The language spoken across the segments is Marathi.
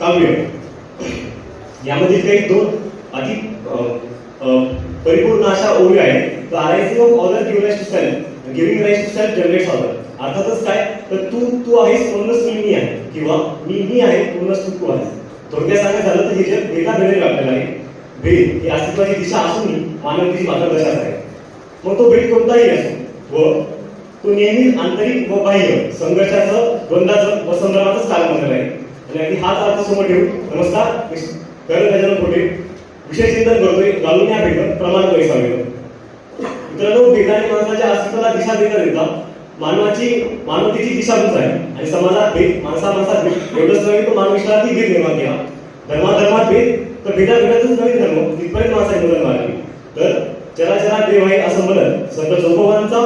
काव्य यामधील काही दोन अधिक परिपूर्ण अशा ओळी आहेत. Arising of order give right to self giving right to self generates order अर्थातच काय? तर तू तू आहेस म्हणूनच मी मी आहे. किंवा मी मी आहे म्हणूनच तू तू आहेस. थोडक्यात सांगायचं झालं तर हे जग भेदा भेदेल आपल्याला आहे. भेद ही अस्तित्वाची दिशा असूनही मानवतेची मार्गदर्शक आहे. मग तो भेद कोणताही असो व तो नेहमी आंतरिक व बाह्य संघर्षाचं द्वंद्वाचं व संग्रामाचंच कारण बनलेला आहे. आणि अगदी हाच अर्थ समोर ठेवून नमस्कार मी करण गजानन खोटे विषय चिंतन करतोय घालून या भेटत प्रमाण पैसावे मित्रांनो भेदाने माणसाच्या अस्तित्वाला दिशा देता देता मानवाची मानवतेची दिशाभूत आहे. आणि समाजात भेद माणसा माणसात भेद. एवढंच नव्हे तर मानविश्वासातही भेद निर्माण केला. धर्माधर्मात भेद तर भेदा भेदातच नवीन धर्म. तिथपर्यंत माणसाने बदल मारली तर चराचरा देव आहे असं म्हणत संत चोपवारांचा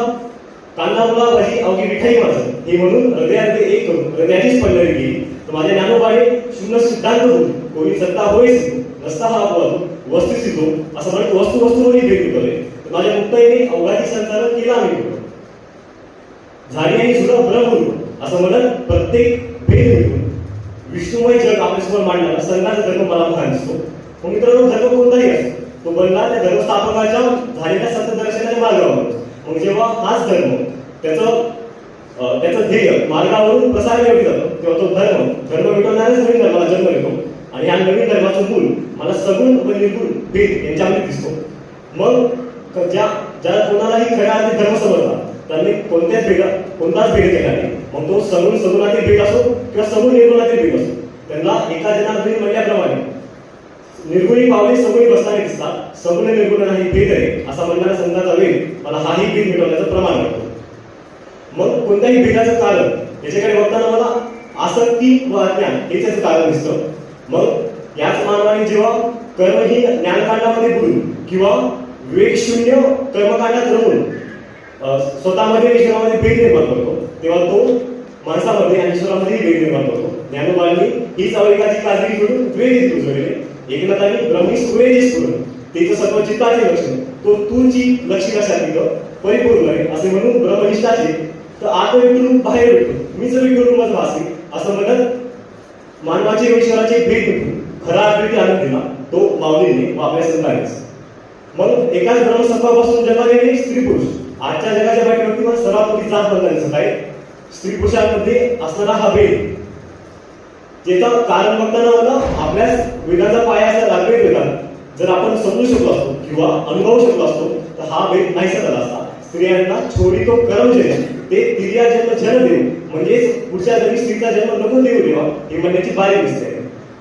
कांदा मुला भाजी अवघी मिठाई माणसं हे म्हणून हृदयात एक करून हृदयाचीच पंढरी गेली तर माझ्या ज्ञानोबाने शून्य सिद्धांत होऊन कोणी सत्ता होईस रस्ता हा अपवाद वस्तू सिद्धो. असं म्हणत वस्तू वस्तूवरही भेद उठवले. तर माझ्या मुक्ताईने अवघाची संचालन केला आम्ही. झाडी झाली आणि सुद्धा ब्रह्मगुरु असं म्हणत प्रत्येक भेद मिळून विष्णुमय जग आपल्यासमोर मांडणार. संघाचा धर्म मला महान दिसतो. मग मित्रांनो धर्म कोणताही असतो तो बनला त्या धर्मस्थापकाच्या झालेल्या सत्यदर्शनाच्या मार्गावर. मग जेव्हा हाच धर्म त्याचं त्याचं ध्येय मार्गावरून प्रसार योग्य जातो. किंवा तो धर्म धर्म मिटवणाऱ्याच नवीन धर्माला जन्म देतो. आणि या नवीन धर्माचं मूल मला सगुण व निर्गुण भेद यांच्यामध्ये दिसतो. मग ज्या ज्या कोणालाही खऱ्या अर्थी धर्म समजतात त्यांनी कोणत्याच भेदा कोणताच भेद केला नाही. मग तो सगुण सगुणातील भेद असो किंवा सगुण निर्गुणातील भेद असो त्यांना एका जनार्दनी म्हटल्याप्रमाणे निर्गुणी पावले सगुणी बसताना दिसतात सगुण निर्गुण नाही भेद आहे असा म्हणणारा संघाचा वेग मला हाही भेद मिटवण्याचं प्रमाण वाटतो. मग कोणत्याही भेटाचं कारण याच्याकडे बघताना मला आसक्ती व अज्ञान हेच कारण दिसतं. मग याच मानवाने जेव्हा कर्म ही ज्ञानकांडामध्ये बुडून किंवा विवेकशून्य कर्मकांडात रमून स्वतःमध्ये ईश्वरामध्ये भेद निर्माण करतो तेव्हा तो माणसामध्ये आणि ईश्वरामध्ये भेद निर्माण करतो. ज्ञानोबांनी हीच अवैकाची काळजी घेऊन द्वेष रुजवलेले एकनाथांनी ब्रह्मी सुरेजीस करून त्याचं सर्व चित्ताचे लक्षण तो तुझी लक्ष्मी लक्षात तिथं परिपूर्ण आहे असे म्हणून ब्रह्मनिष्ठाचे तर आत विकून बाहेर मी जर विकून माझं भासी असं म्हणत मानवाचे ईश्वराचे भेद खरा आकृती आणून दिला. तो माऊलीने वापरायचं आपल्या मग एकाच ब्रह्मसत्वापासून जन्मलेले स्त्री पुरुष. आजच्या जगाच्या पाठीवरती किंवा मोठी जात बनला दिसत आहे. स्त्री पुरुषांमध्ये असणारा हा भेद ज्याचं कारण बघताना मला आपल्या वेदाचा पाया असा लागवेद जर आपण समजू शकलो असतो किंवा अनुभवू शकलो असतो तर हा भेद नाहीसा झाला असता. स्त्रियांना छोडी तो करम जे ते तिर्या जन्म जन्म देऊ. म्हणजेच पुढच्या जन्मी स्त्रीचा जन्म नको देऊ देवा. हे म्हणण्याची बारी दिसते.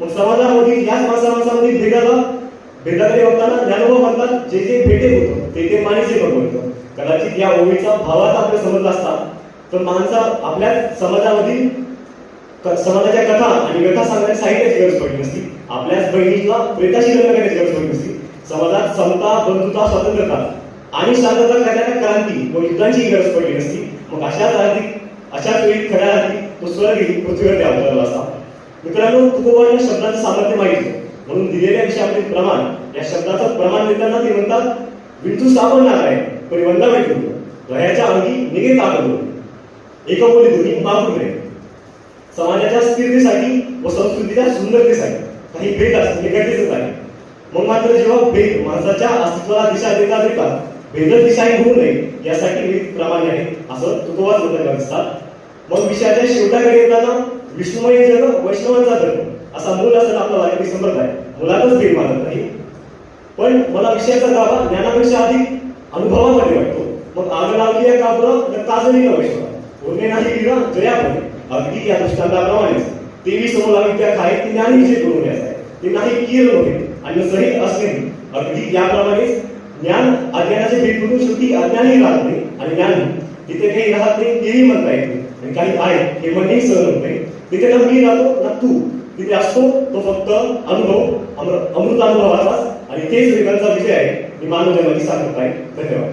मग समाजामध्ये याच माणसा माणसामध्ये भेदाला भेदाकडे बघताना ज्ञानोबा म्हणतात जे जे भेटे होतं ते ते माणसे बघतो कदाचित या ओळीचा भावात आपल्या समजला असता तर माणसा आपल्या समाजामधील क- समाजाच्या कथा आणि व्यथा सांगण्याच्या साहित्याची गरज पडली नसती. आपल्याच बहिणीला प्रेताशी लग्न करण्याची गरज पडली नसती. समाजात समता बंधुता स्वतंत्रता आणि शांतता करण्याच्या क्रांती व युद्धांची गरज पडली नसती. मग अशाच आर्थिक अशाच वेळी खऱ्या अर्थी तो स्वर्गही पृथ्वीवर अवतरला असता. मित्रांनो तुकोबांना शब्दाचं सामर्थ्य माहिती म्हणून दिलेल्या विषयामध्ये प्रमाण या शब्दाचं प्रमाण देताना ते म्हणतात विंटू सापडणार आहे पण वंदा भेटू वयाच्या अंगी निघे ताकद एका बोली दोन्ही मागून नये. समाजाच्या स्थिरतेसाठी व संस्कृतीच्या सुंदरतेसाठी काही भेद असणे गरजेचंच आहे. मग मात्र जेव्हा भेद माणसाच्या अस्तित्वाला दिशा देता देतात भेदच दिशाही होऊ नये यासाठी विविध प्रमाणे आहे. असं तुकोबाच म्हणताना दिसतात मग विषयाच्या शेवटाकडे येताना विष्णुमय जग वैष्णवांचा धर्म असा मूल असं आपला वारकरी संप्रदाय मुलातच भेद मानत नाही. पण मला विषयाचा दावा ज्ञानापेक्षा अधिक अनुभवामध्ये वाटतो. मग आग लावली या कापुरा काजली का वैष्णव. उरणे नाही लिहिला जयापणे अगदी या दृष्टांताप्रमाणेच. तेवी समोर त्या खाय ती ज्ञानी विषय करून घ्यायचं आहे. ते नाही किरण होते आणि सही असणे अगदी याप्रमाणेच ज्ञान अज्ञानाचे भेद म्हणून शेवटी अज्ञानही राहत नाही आणि ज्ञान तिथे काही राहत नाही तेही म्हणता येत नाही. आणि काही आहे हे म्हणणेही सहन होत नाही. तिथे ना मी राहतो ना तू. तिथे असतो तो फक्त अनुभव अमृत अमृत अनुभवाचाच आणि तेच वेगांचा विषय आहे. मी मानव जन्माची सार्थकता आहे धन्यवाद.